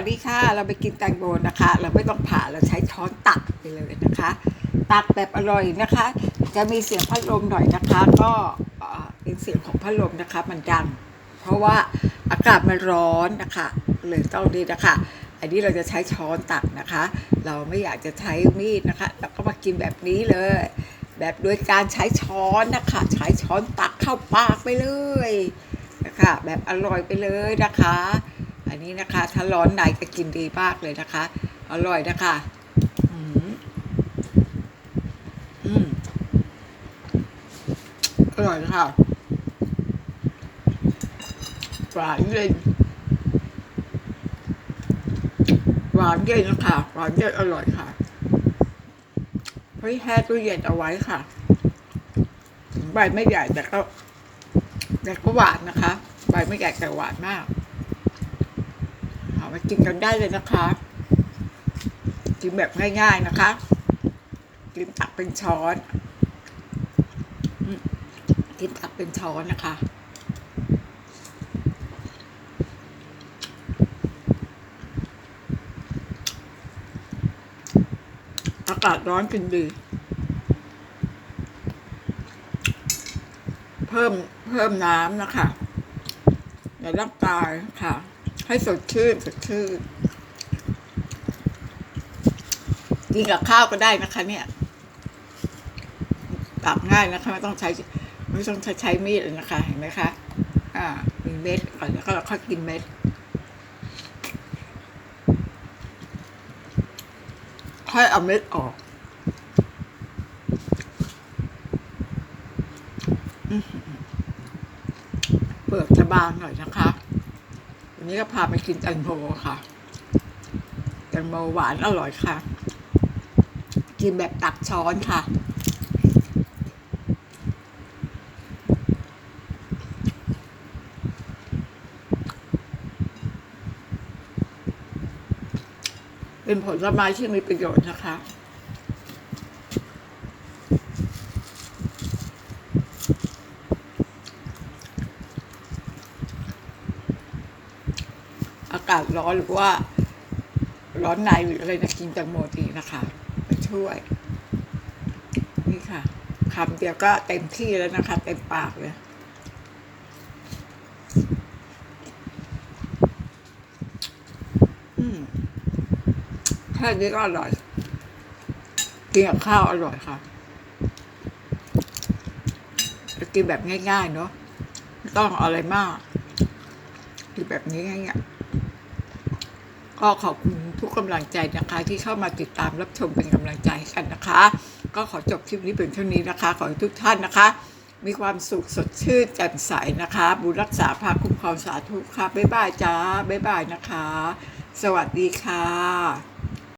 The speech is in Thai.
วัสดีค่ะ เราไปกินแตงโมนะคะ เราไม่ต้องผ่าเราใช้ช้อนตักไปเลยนะคะ ตักแบบอร่อยนะคะ จะมีเสียงพัดลมหน่อยนะคะ ก็เอ่อเป็นเสียงของพัดลมนะคะ มันดัง เพราะว่าอากาศมันร้อนนะคะเลยต้องดีนะคะ อันนี้เราจะใช้ช้อนตักนะคะ เราไม่อยากจะใช้มีดนะคะเราก็มากินแบบนี้เลย แบบโดยการใช้ช้อนนะคะ ใช้ช้อนตักเข้าปากไปเลยนะคะ แบบอร่อยไปเลยนะคะ อันนี้นะคะ ถ้าร้อนในก็กินดีมากเลยนะคะ อร่อยนะคะอืมอร่อยค่ะหวานเย็นหวานเย็นนะคะหวานเย็นอร่อยค่ะเฮ้ยแช่ตู้เย็นเอาไว้ค่ะใบไม่ใหญ่แต่ก็แต่ก็หวานนะคะ ใบไม่ใหญ่แต่หวานมาก มากินกันได้เลยนะคะ กินแบบง่าย ๆนะคะ กินตักเป็นช้อน กินตักเป็นช้อนนะคะอากาศร้อนกินดี เพิ่มเพิ่มน้ำนะคะในร่างกายค่ะ ให้สดชื่นสดชื่นกินกับข้าวก็ได้นะคะ เนี่ยตักง่ายนะคะไม่ต้องใช้ไม่ต้องใช้ใช้มีดเลยนะคะ เห็นไหมคะ อ่า มีเม็ดก่อนแล้วก็เราค่อยกินเม็ดค่อยเอาเม็ดออกเปลือกจะบางหน่อยนะคะ วันนี้ก็พาไปกินแตงโมค่ะ แตงโมหวานอร่อยค่ะ กินแบบตักช้อนค่ะ เป็นผลไม้ที่มีประโยชน์นะคะ อากาศร้อนหรือว่า ร้อนในหรืออะไรนะกินแตงโมดีนะคะมาช่วย นี่ค่ะคำเดียวก็เต็มที่แล้วนะคะ เต็มปากเลยแค่นี้ก็อร่อยกินกับข้าวอร่อยค่ะกินแบบง่ายๆเนาะไม่ต้องอะไรมากกินแบบนี้ง่ายๆ ก็ขอบคุณทุกกำลังใจนะคะ ที่เข้ามาติดตามรับชมเป็นกำลังใจกันนะคะ ก็ขอจบคลิปนี้เป็นเท่านี้นะคะ ขอให้ทุกท่านนะคะ มีความสุขสดชื่นแจ่มใสนะคะ บุญรักษาภาคุ้มครองสาธุค่ะบ๊ายบายจ้าบ๊ายบายนะคะ สวัสดีค่ะ